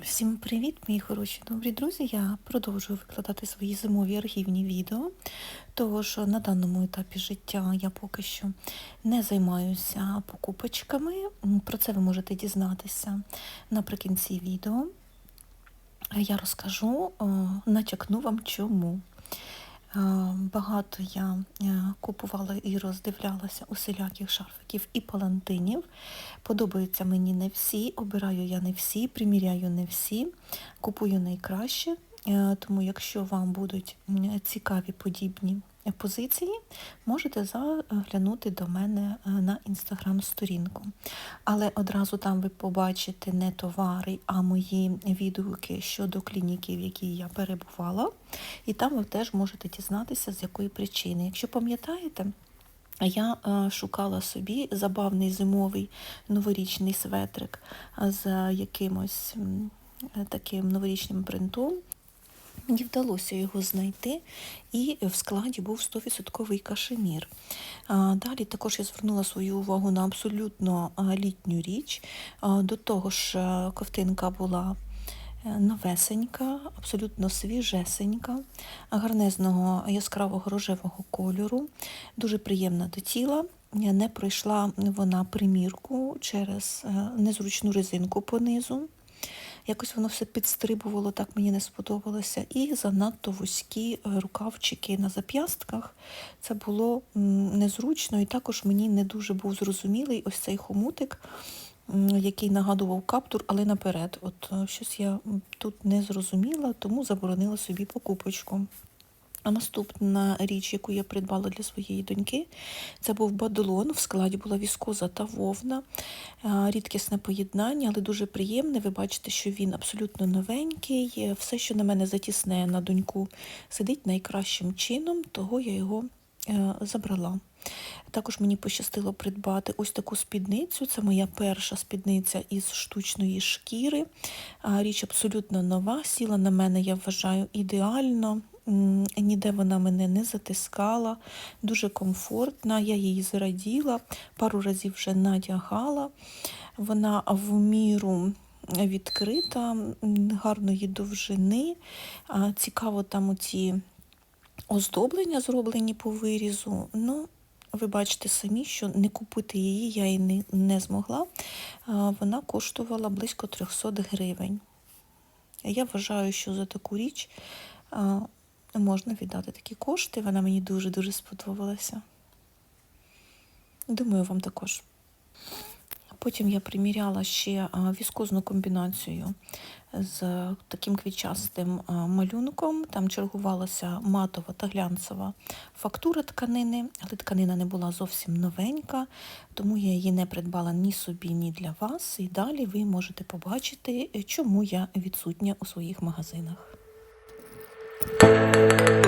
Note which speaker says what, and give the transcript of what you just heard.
Speaker 1: Всім привіт, мої хороші добрі друзі! Я продовжую викладати свої зимові архівні відео, тому що на даному етапі життя я поки що не займаюся покупочками. Про це ви можете дізнатися наприкінці відео. Я розкажу, начакну вам чому. Е, Багато я е, купувала і роздивлялася усіляких шарфиків і палантинів. Подобаються мені не всі, обираю я не всі, приміряю не всі, купую найкраще. Е, Тому, якщо вам будуть цікаві подібні позиції, можете заглянути до мене е, на інстаграм-сторінку. Але одразу там ви побачите не товари, а мої відгуки щодо клініки, в якій я перебувала. І там ви теж можете дізнатися, з якої причини. Якщо пам'ятаєте, я е, шукала собі забавний зимовий новорічний светрик е, з якимось таким новорічним принтом. Мені вдалося його знайти, і в складі був 100% кашемір. Далі також я звернула свою увагу на абсолютно літню річ. До того ж, ковтинка була е, новесенька, абсолютно свіжесенька, гарнезного яскравого рожевого кольору, дуже приємна до тіла. Не пройшла вона примірку через е, незручну резинку понизу. Якось воно все підстрибувало, так мені не сподобалося. І занадто вузькі е, рукавчики на зап'ястках. Це було незручно, і також мені не дуже був зрозумілий ось цей хомутик, який нагадував каптур, але наперед. От е, щось я тут не зрозуміла, тому заборонила собі покупочку. А наступна річ, яку я придбала для своєї доньки, це був бадлон. В складі була віскоза та вовна. Рідкісне поєднання, але дуже приємне. Ви бачите, що він абсолютно новенький. Все, що на мене затісне на доньку, сидить найкращим чином, того я його е, забрала. Також мені пощастило придбати ось таку спідницю. Це моя перша спідниця із штучної шкіри. Річ абсолютно нова. Сіла на мене, я вважаю, ідеально. Ніде вона мене не затискала, дуже комфортна. Я її зраділа, пару разів вже надягала. Вона в міру відкрита, гарної довжини. Цікаво, там оці оздоблення зроблені по вирізу. Ну, ви бачите самі, що не купити її я і не, не змогла. Вона коштувала близько 300 гривень. Я вважаю, що за таку річ можна віддати такі кошти. Вона мені дуже-дуже сподобалася. Думаю, вам також. Потім я приміряла ще віскозну комбінацію з таким квітчастим малюнком. Там чергувалася матова та глянцева фактура тканини, але тканина не була зовсім новенька, тому я її не придбала ні собі, ні для вас. І далі ви можете побачити, чому я відсутня у своїх магазинах. Música